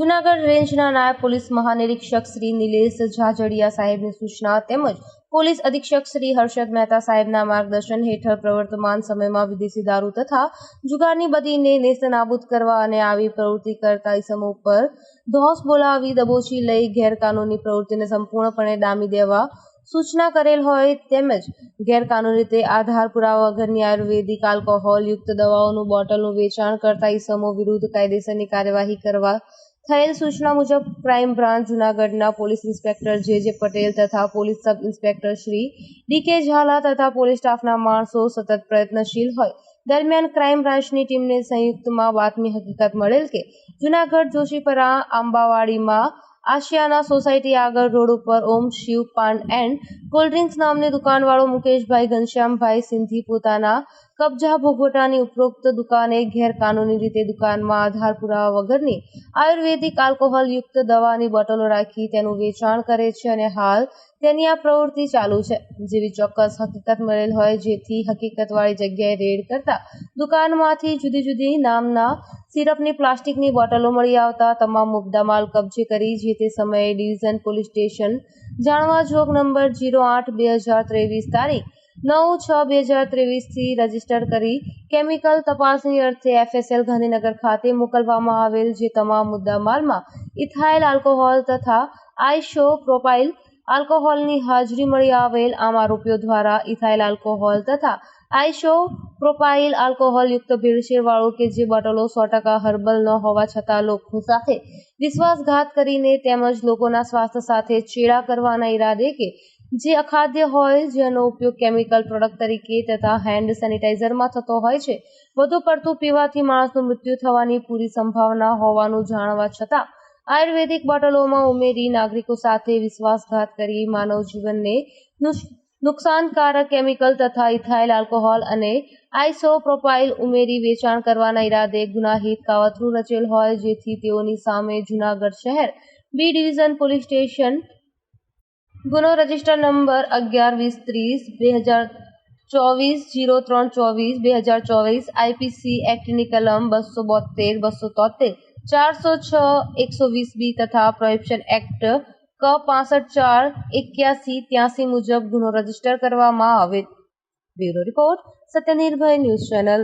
જૂનાગઢ રેન્જના નાયબ પોલીસ મહાનિરીક્ષક શ્રી નિલેશ ઝાઝડિયા સાહેબની સૂચના તેમજ પોલીસ અધિક્ષક શ્રી હર્ષદ મહેતા સાહેબના માર્ગદર્શન હેઠળ પ્રવર્તમાન સમયમાં વિદેશી દારૂ તથા જુગારની બદીને નેસ્તનાબૂદ કરવા અને આવી પ્રવૃત્તિ કરતા ઇસમો પર ધોસ બોલાવી દબોચી લઈ ગેરકાનૂની પ્રવૃત્તિને સંપૂર્ણપણે ડામી દેવા સૂચના કરેલ હોય તેમજ ગેરકાનૂની રીતે આધાર પુરાવા વગરની આયુર્વેદિક આલ્કોહોલ યુક્ત દવાઓનું બોટલનું વેચાણ કરતા ઇસમો વિરુદ્ધ કાયદેસરની કાર્યવાહી કરવા થયેલ સૂચના મુજબ, ક્રાઇમ બ્રાન્ચ જૂનાગઢના police inspector J J Patel તથા police sub inspector Shri D K Jhala તથા પોલીસ સ્ટાફના માણસો સતત પ્રયત્નશીલ હોય. દરમિયાન ક્રાઇમ બ્રાન્ચની ટીમને સંયુક્તમાં બાતમી હકીકત મળેલ કે, જૂનાગઢ, જોશીપરા, આંબાવાડીમાં આશિયાના સોસાયટી આગળ રોડ ઉપર Om Shiv Paan and cold drinks નામની દુકાનવાળો મુકેશભાઈ ઘનશ્યામભાઈ સિંધી પોતાના કબજા ભોગવટાની ઉપરોક્ત દુકાને ગેરકાનૂની રીતે દુકાનમાં આધાર પુરાવા વગરની આયુર્વેદિક આલ્કોહોલ યુક્ત દવાની બોટલો રાખી તેનું વેચાણ કરે છે અને હાલ તેની આ પ્રવૃત્તિ ચાલુ છે. જેવી ચોક્કસ હકીકત મળેલ હોય જેથી હકીકતવાળી જગ્યાએ રેડ કરતા દુકાનમાંથી જુદી જુદી નામના સિરપની, પ્લાસ્ટિકની બોટલો મળી આવતા તમામ મુદ્દામાલ કબજે કરી જે તે સમયે ડિવિઝન પોલીસ સ્ટેશન જાણવા જોગ નંબર જીરો આઠ બે હજાર ત્રેવીસ તારીખ નવ છ બે હજાર ત્રેવીસથી રજિસ્ટર કરી કેમિકલ તપાસની અર્થે એફએસએલ ગાંધીનગર ખાતે મોકલવામાં આવેલ જે તમામ મુદ્દામાલમાં ઇથાઇલ આલ્કોહોલ તથા આઈશો પ્રોપાઇલ આલ્કોહોલની હાજરી મળી આવેલ આમ આરોપીઓ દ્વારા ઇથાઇલ આલ્કોહોલ તથા આઈશો પ્રોપાઇલ આલ્કોહોલ યુક્ત ભેળસેળવાળો કે જે બોટલો સો ટકા હર્બલ ન હોવા છતાં લોકો સાથે વિશ્વાસઘાત કરીને તેમજ લોકોના સ્વાસ્થ્ય સાથે ચેડા કરવાના ઈરાદે કે જે અખાદ્ય હોય જેનો ઉપયોગ કેમિકલ પ્રોડક્ટ તરીકે તથા હેન્ડ સેનિટાઈઝરમાં થતો હોય છે, વધુ પડતું પીવાથી માણસનું મૃત્યુ થવાની પૂરી સંભાવના હોવાનું જાણવા છતાં આયુર્વેદિક બોટલોમાં ઉમેરી નાગરિકો સાથે વિશ્વાસઘાત કરી માનવ જીવનને નુકસાનકારક કેમિકલ તથા ઇથાઇલ આલ્કોહોલ અને આઇસોપ્રોપાઇલ ઉમેરી વેચાણ કરવાના ઈરાદે ગુનાહિત કાવતરું રચેલ હોય જેથી તેઓની સામે જૂનાગઢ શહેર બી ડિવિઝન પોલીસ સ્ટેશન ગુનો રજિસ્ટર નંબર અગિયાર વીસ ત્રીસ બે હજાર ચોવીસ જીરો ત્રણ ચોવીસ બે હજાર ચોવીસ આઈપીસી એક્ટની કલમ બસો બોતેર બસો તોતેર ચારસો છ, એકસો વીસ બી તથા પ્રોહિબિશન એક્ટ ક પાસઠ ચાર, એક્યાસી ત્યાસી મુજબ ગુનો રજિસ્ટર કરવામાં આવે. Bureau report, Satyanirbhay news channel.